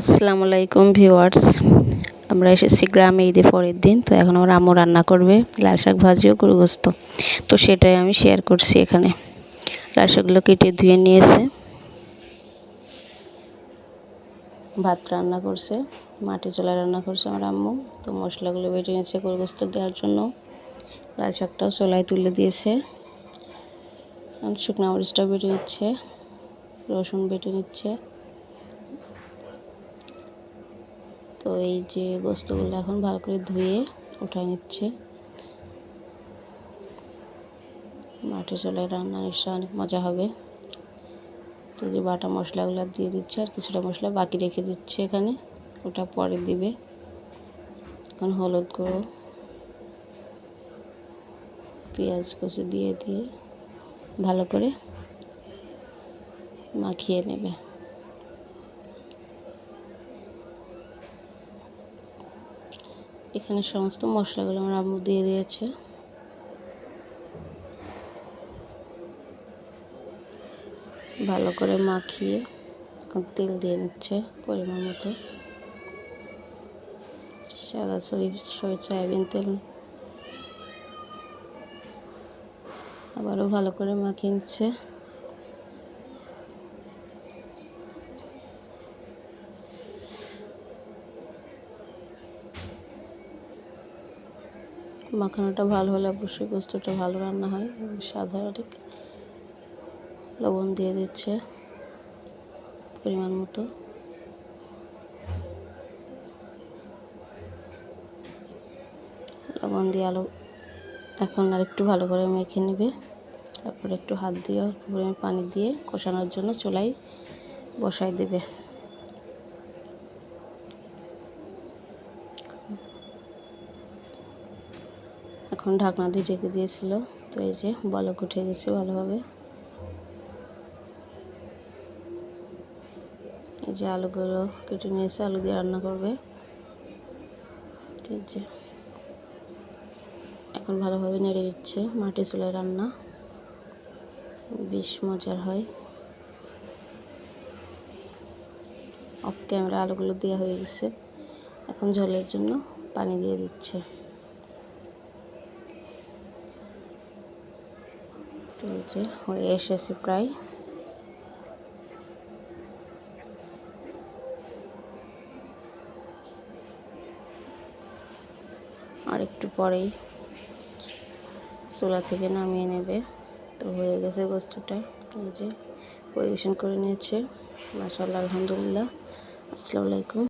আসসালামু আলাইকুম ভিউয়ার্স। আমরা এসেছি গ্রামে ঈদের পরের দিন, তো এখন আমার আম্মু রান্না করবে, লাল শাক ভাজিও ও গরু গোস্ত তো সেটাই আমি শেয়ার করছি এখানে। লাল শাকগুলো কেটে ধুয়ে নিয়েছে। ভাত রান্না করছে, মাটি চলা রান্না করছে আমার আম্মু। তো মশলাগুলো বেটে নিয়েছে গরু গোস্ত দেওয়ার জন্য। লাল শাকটাও চলায় তুলে দিয়েছে। শুকনো মরিচটাও বেটে নিচ্ছে, রসুন বেটে নিচ্ছে। তো এই যে গোস্তগুলো এখন ভালো করে ধুয়ে উঠাই নিচ্ছে। মাঠে চলে রান্না নিশ্চয় অনেক মজা হবে। তো যে বাটা মশলাগুলো দিয়ে দিচ্ছে আর কিছুটা মশলা বাকি রেখে দিচ্ছে এখানে। ওটা পরে দিবে। এখন হলুদ গুঁড়ো, পেঁয়াজ কুচি দিয়ে দিয়ে ভালো করে মাখিয়ে নেবে। এখানে সমস্ত মশলাগুলো আমার আম্মু দিয়ে দিয়েছে। ভালো করে মাখিয়ে এখন তেল দিয়ে নিচ্ছে পরিমাণ মতো। সাদা সয়াবিন তেল। আবারও ভালো করে মাখিয়ে নিচ্ছে। মাখানোটা ভালো হলে অবশ্যই গোস্তটা ভালো রান্না হয় সাধারণ লবণ দিয়ে দিচ্ছে পরিমাণ মতো। লবণ দিয়ে আলু এখন আর একটু ভালো করে মেখে নেবে। তারপর একটু হাত দিয়ে পানি দিয়ে কষানোর জন্য চুলাই বসাই দেবে। এখন ঢাকনা দিয়ে ঢেকে দিয়েছিল। তো এই যে বলক উঠে গেছে ভালোভাবে। এই যে আলুগুলো কেটে নিয়েছে, আলু দিয়ে রান্না করবে। ঠিক আছে এখন ভালোভাবে নেড়ে দিচ্ছে মাটি চুলায় রান্না। বেশ মজার হয়। অফ ক্যামেরা আলুগুলো দেওয়া হয়ে গেছে। এখন জলের জন্য পানি দিয়ে দিচ্ছে। যে হয়ে এসেছে প্রায়। আর একটু পরেই চুলা থেকে নামিয়ে নেবে। তো হয়ে গেছে গোস্তটা। এই যে পরিবেশন করে নিয়েছে। মাসাল্লাহ আলহামদুলিল্লাহ। আসসালামু আলাইকুম।